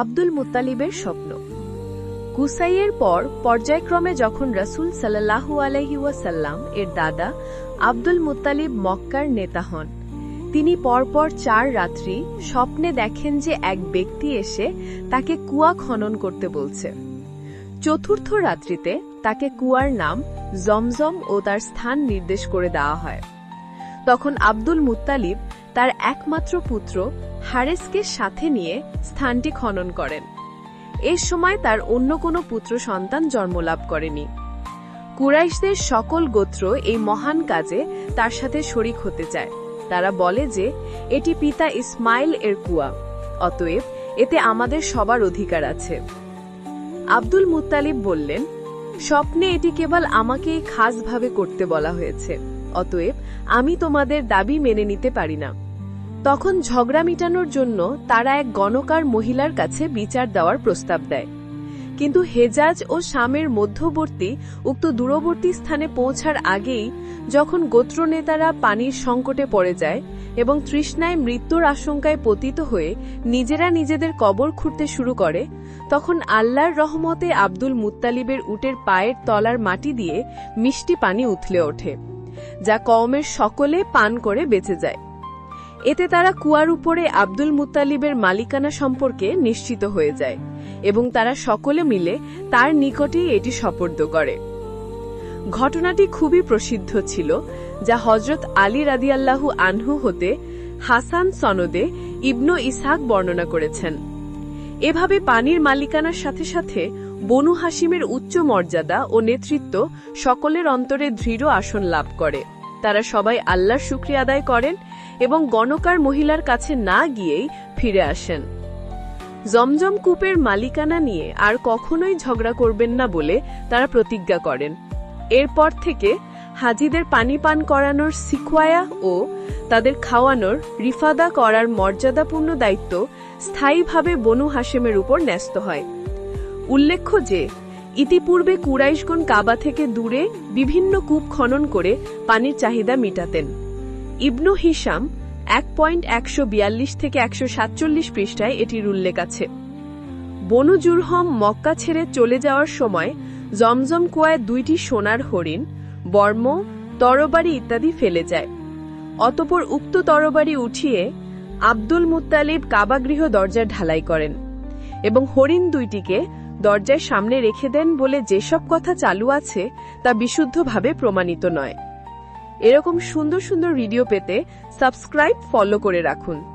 আব্দুল মুত্তালিবের স্বপ্ন। কুসাইয়ের পর পর্যায়ক্রমে যখন রসুল সাল্লাহু আলহি ওয়াসাল্লাম এর দাদা আব্দুল মুত্তালিব মক্কার নেতা হন, তিনি পরপর চার রাত্রি স্বপ্নে দেখেন যে এক ব্যক্তি এসে তাকে কুয়া খনন করতে বলছে। চতুর্থ রাত্রিতে তাকে কুয়ার নাম জমজম ও তার স্থান নির্দেশ করে দেওয়া হয়। তখন আব্দুল মুত্তালিব তার একমাত্র পুত্র হারেসকে সাথে নিয়ে স্থানটি খনন করেন। এ সময় তার অন্য কোনো পুত্র সন্তান জন্মলাভ করেনি। কুরাইশদের সকল গোত্র এই মহান কাজে তার সাথে শরিক হতে চায়। তারা বলে যে, এটি পিতা ইসমাইল এর কুয়া, অতএব এতে আমাদের সবার অধিকার আছে। আব্দুল মুতালিব বললেন, স্বপ্নে এটি কেবল আমাকেই খাসভাবে করতে বলা হয়েছে, অতএব আমি তোমাদের দাবি মেনে নিতে পারি না। তখন ঝগড়া মিটানোর জন্য তারা এক গণকার মহিলার কাছে বিচার দেওয়ার প্রস্তাব দেয়। কিন্তু হেজাজ ও শামের মধ্যবর্তী উক্ত দূরবর্তী স্থানে পৌঁছার আগেই যখন গোত্রনেতারা পানির সংকটে পড়ে যায় এবং তৃষ্ণায় মৃত্যুর আশঙ্কায় পতিত হয়ে নিজেরা নিজেদের কবর খুঁড়তে শুরু করে, তখন আল্লাহর রহমতে আব্দুল মুত্তালিবের উটের পায়ের তলার মাটি দিয়ে মিষ্টি পানি উথলে ওঠে, যা কওমের সকলে পান করে বেঁচে যায়। এতে তারা কুয়ার উপরে আব্দুল মুতালিবের মালিকানা সম্পর্কে নিশ্চিত হয়ে যায় এবং তারা সকলে মিলে তার নিকটেই এটি সপর্দ করে। ঘটনাটি খুবই প্রসিদ্ধ ছিল, যা হজরত আলী রাদিয়াল্লাহু আনহু হতে হাসান সনদে ইবনু ইসহাক বর্ণনা করেছেন। এভাবে পানির মালিকানার সাথে সাথে বনু হাসিমের উচ্চ মর্যাদা ও নেতৃত্ব সকলের অন্তরে দৃঢ় আসন লাভ করে। তারা সবাই আল্লাহর শুক্রিয়া আদায় করেন এবং গণকার মহিলার কাছে না গিয়েই ফিরে আসেন। জমজম কূপের মালিকানা নিয়ে আর কখনোই ঝগড়া করবেন না বলে তারা প্রতিজ্ঞা করেন। এরপর থেকে হাজিদের পানি পান করানোর সিখওয়ায়া ও তাদের খাওয়ানোর রিফাদা করার মর্যাদাপূর্ণ দায়িত্ব স্থায়ীভাবে বনু হাসেমের উপর ন্যস্ত হয়। উল্লেখ্য যে ইতিপূর্বে কুরাইশগণ কাবা থেকে দূরে বিভিন্ন কূপ খনন করে পানির চাহিদা মিটাতেন। ইবনু হিসাম এক পয়েন্ট একশো বিয়াল্লিশ থেকে একশো সাতচল্লিশ পৃষ্ঠায় এটির উল্লেখ আছে। বনু জুরহম মক্কা ছেড়ে চলে যাওয়ার সময় জমজম কুয়ায় দুইটি সোনার হরিণ, বর্ম, তরবারি ইত্যাদি ফেলে যায়। অতপর উক্ত তরবারি উঠিয়ে আব্দুল মুত্তালিব কাবাগৃহ দরজার ঢালাই করেন এবং হরিণ দুইটিকে দরজার সামনে রেখে দেন বলে যেসব কথা চালু আছে, তা বিশুদ্ধভাবে প্রমাণিত নয়। এরকম সুন্দর সুন্দর ভিডিও পেতে সাবস্ক্রাইব ফলো করে রাখুন।